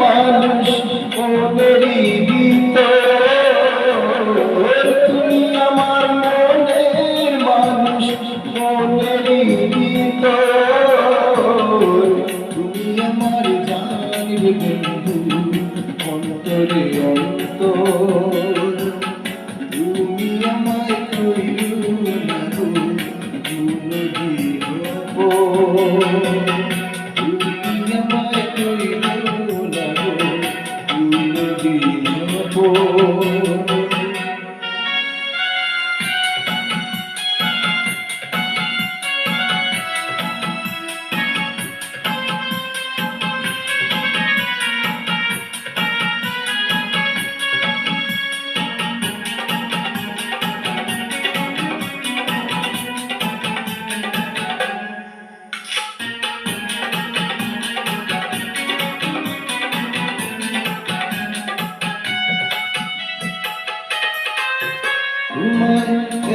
মানুষ মনেরই ভিতর? তুমি আমার মনের মানুষ মনেরই ভিতর? তুমি আমার জানিবে বন্ধু অন্তরে অন্তর। তুমি আমায় কইও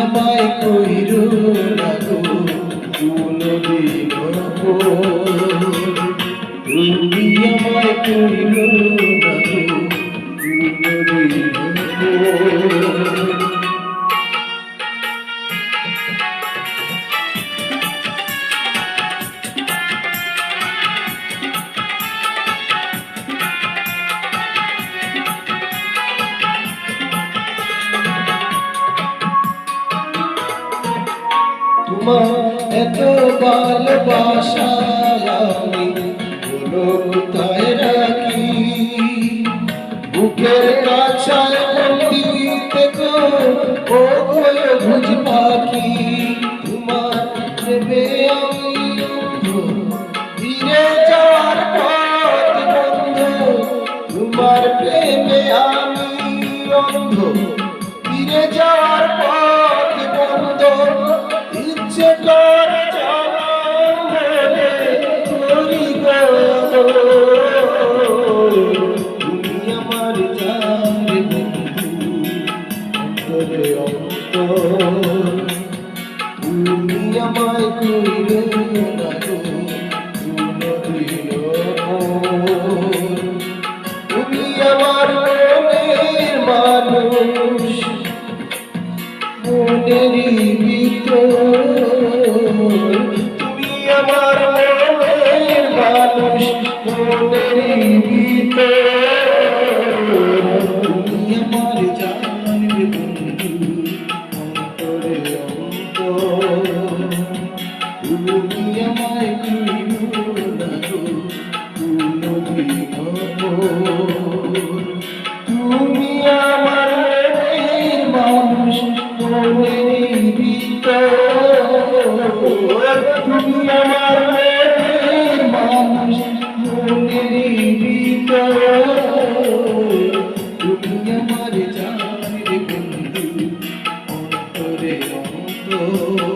আমায় কইরো না গো তুমি আমায় কইরো তোমার এত ভালোবাসা আমি বলো কোথায় রাখি? বুকের কাছায় বন্দি থেকো ও হয়ে ভুজ পাখি। আমার মনের মানুষ মনের ভিতর তুমি আমার মানুষ তুমি আমার মানুষ তুমি আমার জাতির বন্ধু অন্তরে অন্তর